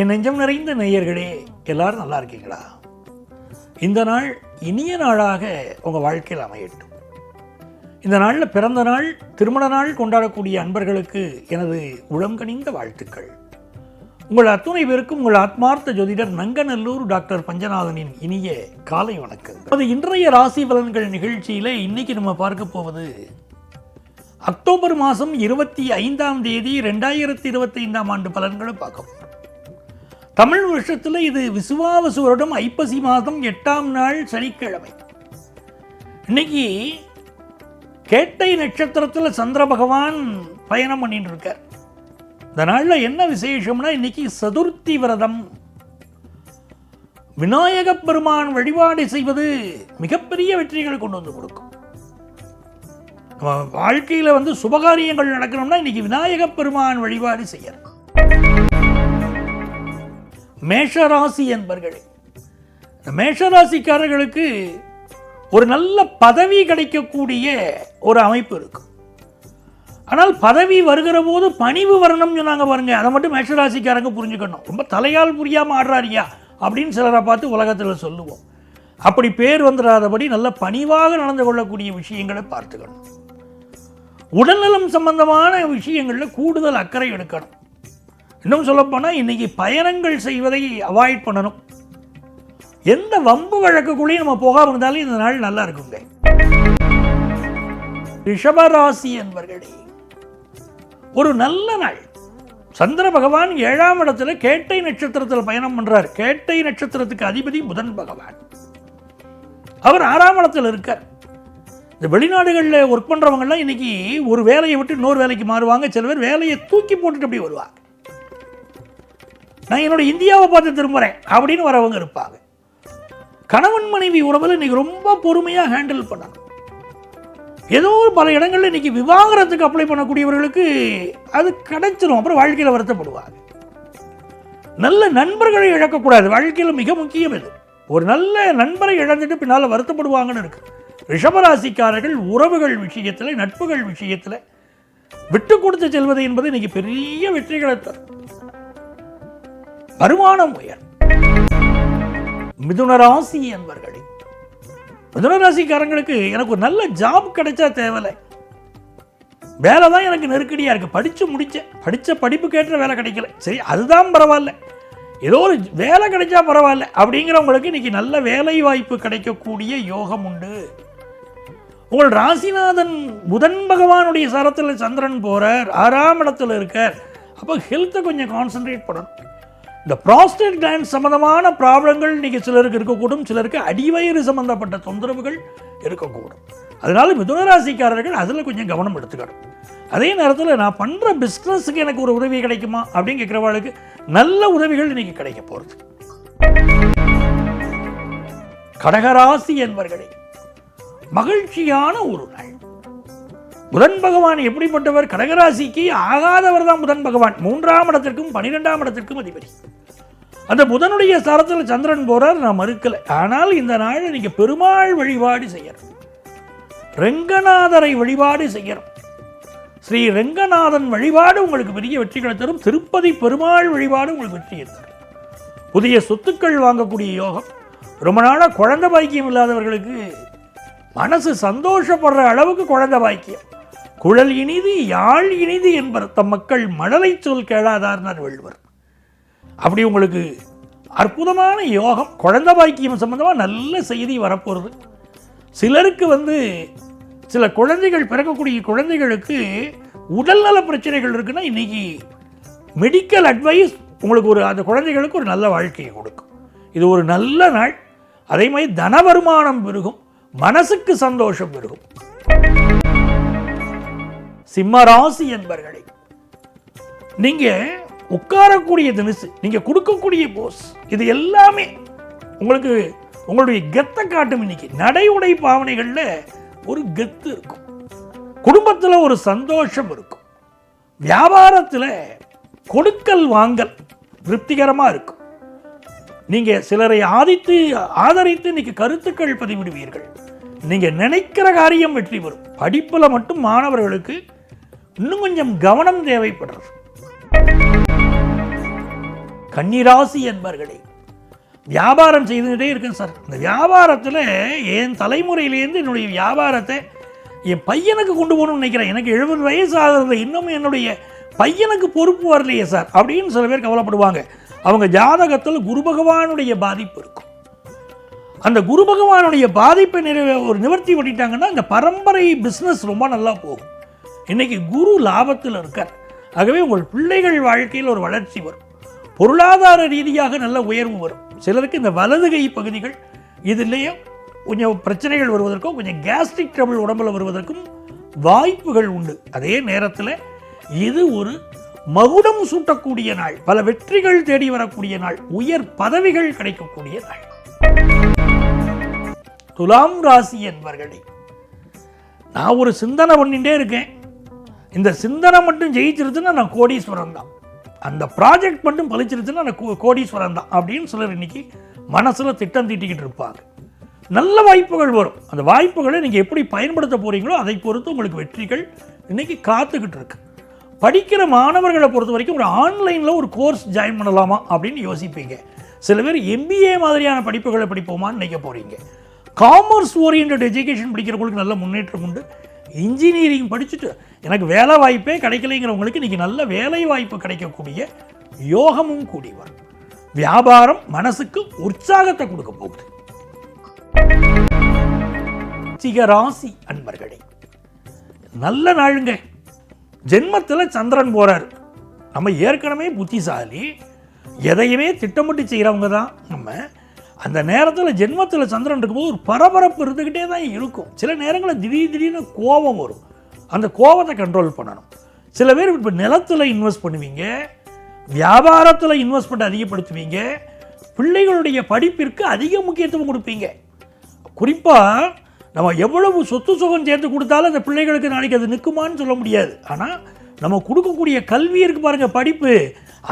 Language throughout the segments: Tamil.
என் நெஞ்சம் நிறைந்த நேயர்களே எல்லாரும் நல்லா இருக்கீங்களா? இந்த நாள் இனிய நாளாக உங்கள் வாழ்க்கையில் அமையட்டும். இந்த நாளில் பிறந்த நாள் திருமண நாள் கொண்டாடக்கூடிய அன்பர்களுக்கு எனது உளங்கனிந்த வாழ்த்துக்கள். உங்கள் அத்துணை பேருக்கும் உங்கள் ஆத்மார்த்த ஜோதிடர் நங்கநல்லூர் டாக்டர் பஞ்சநாதனின் இனிய காலை வணக்கம். அது இன்றைய ராசி பலன்கள் நிகழ்ச்சியில் இன்னைக்கு நம்ம பார்க்க போவது அக்டோபர் மாதம் இருபத்தி ஐந்தாம் தேதி ரெண்டாயிரத்தி இருபத்தி ஐந்தாம் ஆண்டு பலன்களை பார்க்க தமிழ் வருஷத்தில் இது விசுவாவசு வருடம் ஐப்பசி மாதம் எட்டாம் நாள் சனிக்கிழமை. இன்னைக்கு கேட்டை நட்சத்திரத்தில் சந்திர பகவான் பயணம் பண்ணிட்டு இருக்கார் இந்த நாளில் என்ன விசேஷம்னா இன்னைக்கு சதுர்த்தி விரதம். விநாயகப் பெருமான் வழிபாடு செய்வது மிகப்பெரிய வெற்றிகளை கொண்டு வந்து கொடுக்கும். நம்ம வாழ்க்கையில் வந்து சுபகாரியங்கள் நடக்கணும்னா இன்னைக்கு விநாயக பெருமான் வழிபாடு செய்யணும் மேஷராசி என்பர்களே இந்த மேஷராசிக்காரர்களுக்கு ஒரு நல்ல பதவி கிடைக்கக்கூடிய ஒரு அமைப்பு இருக்கும் ஆனால் பதவி வருகிற போது பணிவு வரணும்னு சொன்னாங்க பாருங்க அதை மட்டும் மேஷராசிக்காரங்க புரிஞ்சுக்கணும். ரொம்ப தலையால் புரியாமல் ஆடுறாரியா அப்படின்னு சிலரை பார்த்து உலகத்தில் சொல்லுவோம். அப்படி பேர் வந்துடாதபடி நல்ல பணிவாக நடந்து கொள்ளக்கூடிய விஷயங்களை பார்த்துக்கணும். உடல்நலம் சம்பந்தமான விஷயங்களில் கூடுதல் அக்கறை எடுக்கணும். இன்னும் சொல்லப்போனால் இன்னைக்கு பயணங்கள் செய்வதை அவாய்ட் பண்ணணும். எந்த வம்பு வழக்குக்குள்ளேயும் நம்ம போகாமல் இருந்தாலும் இந்த நாள் நல்லா இருக்குங்க. ரிஷபராசி என்பர்களே ஒரு நல்ல நாள். சந்திர பகவான் ஏழாம் இடத்துல கேட்டை நட்சத்திரத்தில் பயணம் பண்ணுறார் கேட்டை நட்சத்திரத்துக்கு அதிபதி புதன் பகவான். அவர் ஆறாம் இடத்தில் இருக்கார். இந்த வெளிநாடுகளில் ஒர்க் பண்ணுறவங்கலாம் இன்னைக்கு ஒரு வேலையை விட்டு இன்னொரு வேலைக்கு மாறுவாங்க. சில பேர் வேலையை தூக்கி போட்டுட்டு அப்படி வருவாங்க. நான் என்னோட இந்தியாவை பார்த்து திரும்புகிறேன் அப்படின்னு வரவங்க இருப்பாங்க. கணவன் மனைவி உறவில் இன்னைக்கு ரொம்ப பொறுமையாக ஹேண்டில் பண்ணணும். ஏதோ ஒரு பல இடங்களில் இன்னைக்கு விவாகரத்துக்கு அப்ளை பண்ணக்கூடியவர்களுக்கு அது கிடைச்சிடும் அப்புறம் வாழ்க்கையில் வருத்தப்படுவாங்க. நல்ல நண்பர்களை இழக்கக்கூடாது. வாழ்க்கையில் மிக முக்கியம் இது. ஒரு நல்ல நண்பரை இழந்துட்டு பின்னால் வருத்தப்படுவாங்கன்னு இருக்கு. ரிஷபராசிக்காரர்கள் உறவுகள் விஷயத்தில் நட்புகள் விஷயத்தில் விட்டு கொடுத்து செல்வது என்பது இன்னைக்கு பெரிய வெற்றிகளை தரும். வருமானம் உயர். மிதுன ராசி என்பர்களே மிதுன ராசிக்காரங்களுக்கு எனக்கு ஒரு நல்ல ஜாப் கிடைச்சா தேவையில்லை வேலை தான் எனக்கு நெருக்கடியாக இருக்குது படித்து முடித்தேன் படித்த படிப்பு கேட்ட வேலை கிடைக்கல. சரி அதுதான் பரவாயில்ல. ஏதோ ஒரு வேலை கிடைச்சா பரவாயில்ல. அப்படிங்கிறவங்களுக்கு இன்னைக்கு நல்ல வேலை வாய்ப்பு கிடைக்கக்கூடிய யோகம் உண்டு. உங்கள் ராசிநாதன் புதன் பகவானுடைய சரத்தில் சந்திரன் போகிறார் ஆறாம் இடத்துல இருக்கார். அப்போ ஹெல்த்தை கொஞ்சம் கான்சென்ட்ரேட் பண்ணணும். இந்த ப்ராஸ்டேட் கிளாண்ட் சம்மந்தமான ப்ராப்ளங்கள் நீங்கள் சிலருக்கு இருக்கக்கூடும். சிலருக்கு அடிவயிறு சம்மந்தப்பட்ட தொந்தரவுகள் இருக்கக்கூடும். அதனால மிதுனராசிக்காரர்கள் அதில் கொஞ்சம் கவனம் எடுத்துக்கணும். அதே நேரத்தில் நான் பண்ணுற பிஸ்னஸுக்கு எனக்கு ஒரு உதவி கிடைக்குமா? அப்படின்னு கேட்குறவாளுக்கு நல்ல உதவிகள் நீங்கள் கிடைக்க போகிறது கடகராசி என்பவர்களே மகிழ்ச்சியான ஒரு நாள். புதன் பகவான் எப்படிப்பட்டவர்? கடகராசிக்கு ஆகாதவர் தான் புதன் பகவான். மூன்றாம் இடத்திற்கும் பனிரெண்டாம் இடத்திற்கும் அதிபதி. அந்த புதனுடைய ஸ்தலத்தில் சந்திரன் போறார் நான் மறுக்கலை. ஆனால் இந்த நாள் நீங்கள் பெருமாள் வழிபாடு செய்யணும். ரெங்கநாதரை வழிபாடு செய்யணும். ஸ்ரீ ரெங்கநாதன் வழிபாடு உங்களுக்கு பெரிய வெற்றிகளை தரும். திருப்பதி பெருமாள் வழிபாடு உங்களுக்கு வெற்றியை தரும். புதிய சொத்துக்கள் வாங்கக்கூடிய யோகம். ரொம்ப நாளாக குழந்தை பாக்கியம் இல்லாதவர்களுக்கு மனசு சந்தோஷப்படுற அளவுக்கு குழந்தை பாக்கியம். குழல் இனிது யாழ் இனிது என்பர் தம் மக்கள் மழலை சொல் கேளாதார்னார் வள்ளுவர் அப்படி உங்களுக்கு அற்புதமான யோகம் குழந்தை பாக்கியம் சம்பந்தமாக நல்ல செய்தி வரப்போகிறது சிலருக்கு வந்து சில குழந்தைகள் பிறக்கக்கூடிய குழந்தைகளுக்கு உடல்நல பிரச்சனைகள் இருக்குன்னா இன்னைக்கு மெடிக்கல் அட்வைஸ் உங்களுக்கு ஒரு அந்த குழந்தைகளுக்கு ஒரு நல்ல வாழ்க்கையை கொடுக்கும். இது ஒரு நல்ல நாள். அதே மாதிரி தன வருமானம் பெருகும் மனசுக்கு சந்தோஷம் பெருகும். சிம்மராசி என்பர்களை நீங்க உட்காரக்கூடிய தினசு நீங்க கொடுக்கக்கூடிய போஸ் இது எல்லாமே உங்களுக்கு உங்களுடைய கெத்தை காட்டும் இன்னைக்கு. நடை உடை பாவனைகள்ல ஒரு கெத்து இருக்கும். குடும்பத்தில் ஒரு சந்தோஷம் இருக்கும். வியாபாரத்தில் கொடுக்கல் வாங்கல் திருப்திகரமாக இருக்கும். நீங்க சிலரை ஆதித்து ஆதரித்து இன்னைக்கு கருத்துக்கள் பதிவிடுவீர்கள். நீங்க நினைக்கிற காரியம் வெற்றி பெறும். படிப்புல மட்டும் மாணவர்களுக்கு இன்னும் கொஞ்சம் கவனம் தேவைப்படுறது. கன்னிராசி என்பர்களே வியாபாரம் செய்துக்கிட்டே இருக்கேன் சார். இந்த வியாபாரத்தில் என் தலைமுறையிலேருந்து என்னுடைய வியாபாரத்தை என் பையனுக்கு கொண்டு போகணும்னு நினைக்கிறேன். எனக்கு எழுபது வயசு ஆகிறது இன்னும் என்னுடைய பையனுக்கு பொறுப்பு வரலையே சார் அப்படின்னு சில பேர் கவலைப்படுவாங்க. அவங்க ஜாதகத்தில் குரு பகவானுடைய பாதிப்பு இருக்கும். அந்த குரு பகவானுடைய பாதிப்பை நிறைவே ஒரு நிவர்த்தி பண்ணிட்டாங்கன்னா இந்த பரம்பரை பிஸ்னஸ் ரொம்ப நல்லா போகும். இன்னைக்கு குரு லாபத்தில் இருக்கார். ஆகவே உங்கள் பிள்ளைகள் வாழ்க்கையில் ஒரு வளர்ச்சி வரும். பொருளாதார ரீதியாக நல்ல உயர்வு வரும். சிலருக்கு இந்த வலது கை பகுதிகள் இதுலேயே கொஞ்சம் பிரச்சனைகள் வருவதற்கும் கொஞ்சம் கேஸ்ட்ரிக் ட்ரபிள் உடம்புல வருவதற்கும் வாய்ப்புகள் உண்டு. அதே நேரத்தில் இது ஒரு மகுடம் சூட்டக்கூடிய நாள். பல வெற்றிகள் தேடி வரக்கூடிய நாள். உயர் பதவிகள் கிடைக்கக்கூடிய நாள். துலாம் ராசி என்பர்களே நான் ஒரு சிந்தனை பண்ணிகிட்டே இருக்கேன். இந்த சிந்தனை மட்டும் ஜெயிச்சிருச்சுன்னா நான் கோடீஸ்வரன் தான். அந்த ப்ராஜெக்ட் மட்டும் பழிச்சிருச்சுன்னா நான் கோ- கோடீஸ்வரன் தான் அப்படின்னு சிலர் இன்னைக்கு மனசில் திட்டம் தீட்டிக்கிட்டு இருப்பாங்க. நல்ல வாய்ப்புகள் வரும். அந்த வாய்ப்புகளை நீங்கள் எப்படி பயன்படுத்த போகிறீங்களோ அதை பொறுத்து உங்களுக்கு வெற்றிகள் இன்னைக்கு காத்துக்கிட்டு இருக்கு. படிக்கிற மாணவர்களை பொறுத்த வரைக்கும் ஒரு ஆன்லைனில் ஒரு கோர்ஸ் ஜாயின் பண்ணலாமா அப்படின்னு யோசிப்பீங்க. சில பேர் எம்பிஏ மாதிரியான படிப்புகளை படிப்போமான்னு நினைக்க போகிறீங்க காமர்ஸ் ஓரியன்ட் எஜுகேஷன் படிக்கிறவங்களுக்கு நல்ல முன்னேற்றம் உண்டு. இன்ஜினியரிங் படிச்சுட்டு எனக்கு வேலை வாய்ப்பே கிடைக்கலைங்கிறவங்களுக்கு இன்றைக்கி நல்ல வேலை வாய்ப்பு கிடைக்கக்கூடிய யோகமும் கூடி வரும். வியாபாரம் மனசுக்கு உற்சாகத்தை கொடுக்க போகுது. சிகராசி அன்பர்களே நல்ல நாளுங்க. ஜென்மத்தில் சந்திரன் போறார். நம்ம ஏற்கனவே புத்திசாலி எதையுமே திட்டமிட்டு செய்கிறவங்க தான். நம்ம அந்த நேரத்தில் ஜென்மத்தில் சந்திரன் இருக்கும்போது ஒரு பரபரப்பு இருந்துக்கிட்டே தான் இருக்கும். சில நேரங்களில் திடீர் திடீர்னு கோபம் வரும். அந்த கோபத்தை கண்ட்ரோல் பண்ணணும். சில பேர் இப்போ நிலத்தில் இன்வெஸ்ட் பண்ணுவீங்க வியாபாரத்தில் இன்வெஸ்ட்மெண்ட் அதிகப்படுத்துவீங்க பிள்ளைகளுடைய படிப்பிற்கு அதிக முக்கியத்துவம் கொடுப்பீங்க. குறிப்பாக நம்ம எவ்வளவு சொத்து சுகம் சேர்த்து கொடுத்தாலும் அந்த பிள்ளைகளுக்கு நாளைக்கு அது நிற்குமான்னு சொல்ல முடியாது. ஆனால் நம்ம கொடுக்கக்கூடிய கல்வி இருக்கு பாருங்கள் படிப்பு.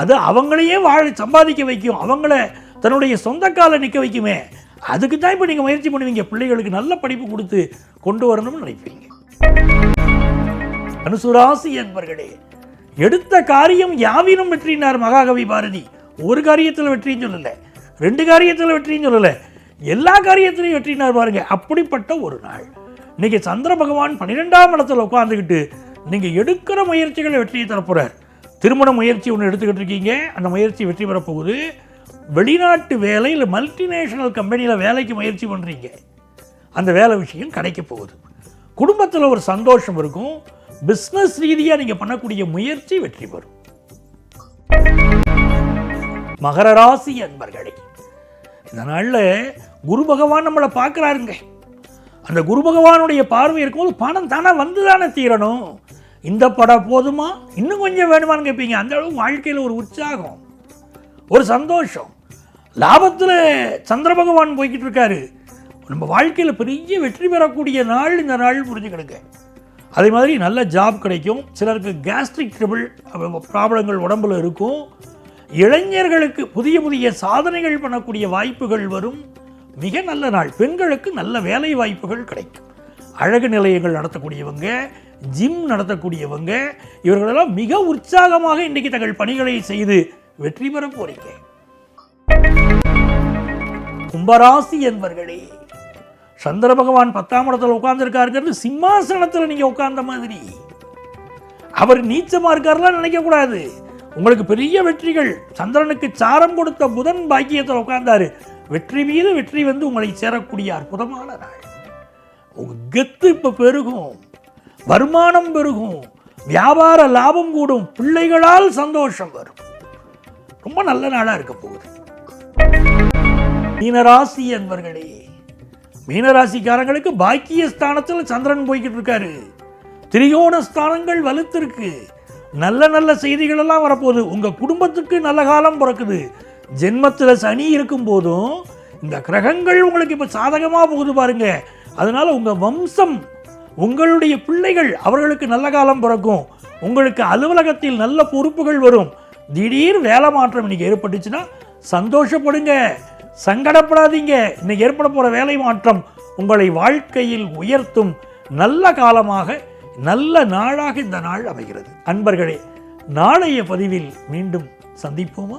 அது அவங்களையே வாழ சம்பாதிக்க வைக்கும். அவங்கள தன்னுடைய சொந்த காலை நிற்க வைக்குமே. அதுக்கு தான் இப்போ நீங்கள் முயற்சி பண்ணுவீங்க. பிள்ளைகளுக்கு நல்ல படிப்பு கொடுத்து கொண்டு வரணும்னு நினைப்பீங்க. அனுசுராசி என்பர்களே எடுத்த காரியம் யாவினும் வெற்றினார் மகாகவி பாரதி. ஒரு காரியத்தில் வெற்றின்னு சொல்லலை ரெண்டு காரியத்தில் வெற்றின்னு சொல்லலை. எல்லா காரியத்திலையும் வெற்றினார் பாருங்க அப்படிப்பட்ட ஒரு நாள். இன்னைக்கு சந்திர பகவான் பன்னிரெண்டாம் இடத்துல உட்காந்துக்கிட்டு நீங்கள் எடுக்கிற முயற்சிகளை வெற்றியை தரப்போறார். திருமண முயற்சி ஒன்று எடுத்துக்கிட்டு இருக்கீங்க அந்த முயற்சி வெற்றி பெறப்போகுது. வெளிநாட்டு வேலை இல்லை மல்டிநேஷனல் கம்பெனியில் வேலைக்கு முயற்சி பண்ணுறீங்க அந்த வேலை விஷயம் கிடைக்க போகுது. குடும்பத்தில் ஒரு சந்தோஷம் இருக்கும். பிஸ்னஸ் ரீதியாக நீங்கள் பண்ணக்கூடிய முயற்சி வெற்றி பெறும். மகர ராசி அன்பர்களே இந்த நாளில் குரு பகவான் நம்மளை பார்க்குறாருங்க. அந்த குரு பகவானுடைய பார்வை இருக்கும்போது பணம் தானே வந்து தானே தீரணும். இந்த படம் போதுமா? இன்னும் கொஞ்சம் வேணுமான்னு கேட்பீங்க அந்த அளவு வாழ்க்கையில் ஒரு உற்சாகம் ஒரு சந்தோஷம். லாபத்தில் சந்திர பகவான் போய்கிட்டு இருக்காரு. நம்ம வாழ்க்கையில் பெரிய வெற்றி பெறக்கூடிய நாள் இந்த நாள் புரிஞ்சுக்கிடுங்க அதே மாதிரி நல்ல ஜாப் கிடைக்கும். சிலருக்கு கேஸ்ட்ரிக் ட்ரிபிள் ப்ராப்ளங்கள் உடம்பில் இருக்கும். இளைஞர்களுக்கு புதிய புதிய சாதனைகள் பண்ணக்கூடிய வாய்ப்புகள் வரும். மிக நல்ல நாள். பெண்களுக்கு நல்ல வேலை வாய்ப்புகள் கிடைக்கும். அழகு நிலையங்கள் நடத்தக்கூடியவங்க ஜிம் நடத்தக்கூடியவங்க இவர்களெல்லாம் மிக உற்சாகமாக இன்றைக்கு தங்கள் பணிகளை செய்து வெற்றி பெற போறீங்க. கும்பராசி என்பர்களே சந்திர பகவான் பத்தாம் இடத்துல உட்கார்ந்துருக்காருங்கிறது சிம்மாசனத்தில் நீங்க உட்கார்ந்த மாதிரி. அவர் நீச்சமா இருக்காருலாம் நினைக்கக்கூடாது உங்களுக்கு பெரிய வெற்றிகள். சந்திரனுக்கு சாரம் கொடுத்த புதன் பாக்கியத்தில் உட்கார்ந்தாரு. வெற்றி மீது வெற்றி வந்து உங்களை சேரக்கூடிய அற்புதமான நாள். உங்கள் கெத்து இப்போ பெருகும். வருமானம் பெருகும். வியாபார லாபம் கூடும். பிள்ளைகளால் சந்தோஷம் வரும். ரொம்ப நல்ல நாளா இருக்க போகுது. மீனராசி என்பர்களே மீனராசிக்காரங்களுக்கு பாக்கிய ஸ்தானத்தில் சந்திரன் போய்கிட்டு இருக்காரு திரிகோண ஸ்தானங்கள் வலுத்திருக்கு. நல்ல நல்ல செய்திகள் எல்லாம் வரப்போகுது. உங்கள் குடும்பத்துக்கு நல்ல காலம் பிறக்குது. ஜென்மத்தில் சனி இருக்கும் போதும் இந்த கிரகங்கள் உங்களுக்கு இப்போ சாதகமாக போகுது பாருங்க. அதனால உங்கள் வம்சம் உங்களுடைய பிள்ளைகள் அவர்களுக்கு நல்ல காலம் பிறக்கும். உங்களுக்கு அலுவலகத்தில் நல்ல பொறுப்புகள் வரும். திடீர் வேலை மாற்றம் இன்னைக்கு ஏற்பட்டுச்சுன்னா சந்தோஷப்படுங்க. சங்கடப்படாதீங்க. இன்னைக்கு ஏற்பட போகிற வேலை மாற்றம் உங்களை வாழ்க்கையில் உயர்த்தும் நல்ல காலமாக நல்ல நாளாக இந்த நாள் அமைகிறது. அன்பர்களே நாளைய பதிவில் மீண்டும் சந்திப்போமா?